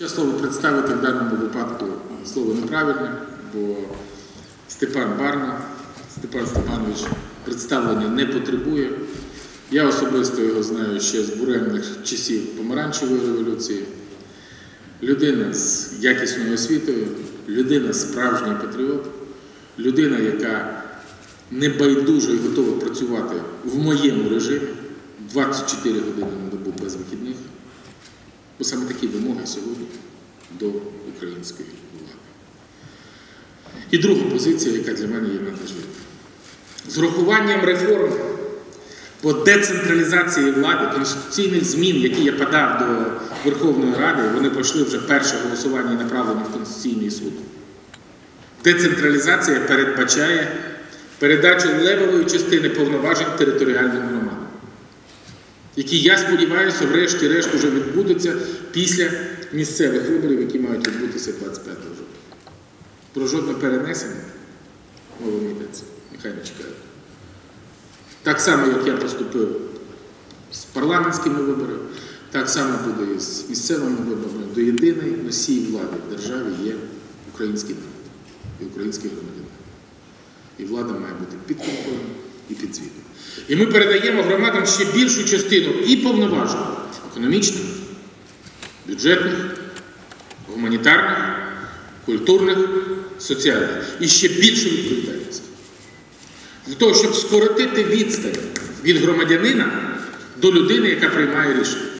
Ще слово представити в даному випадку слово неправильне, бо Степан Барна, Степан Степанович представлення не потребує. Я особисто його знаю ще з буремних часів помаранчевої революції. Людина з якісною освітою, людина справжній патріот, людина, яка небайдуже і готова працювати в моєму режимі 24 години на добу без вихідних. Бо саме такі вимоги сьогодні до української влади. І друга позиція, яка для мене є надважливою. З урахуванням реформи по децентралізації влади, конституційних змін, які я подав до Верховної Ради, вони пройшли вже перше голосування і направлені в Конституційний суд. Децентралізація передбачає передачу левової частини повноважень територіальним громадам які, я сподіваюся, врешті-решт вже відбудуться після місцевих виборів, які мають відбутися 25 жовтня. Про жодне перенесення мова не йдеться. Нехай не чекають. Так само, як я поступив з парламентськими виборами, так само буде і з місцевими виборами. До єдиний носій влади в державі є український народ і український громадянин. І влада має бути під контролем і підзвітно. І ми передаємо громадам ще більшу частину і повноважень економічних, бюджетних, гуманітарних, культурних, соціальних. І ще більшу відповідальність. Для того, щоб скоротити відстань від громадянина до людини, яка приймає рішення.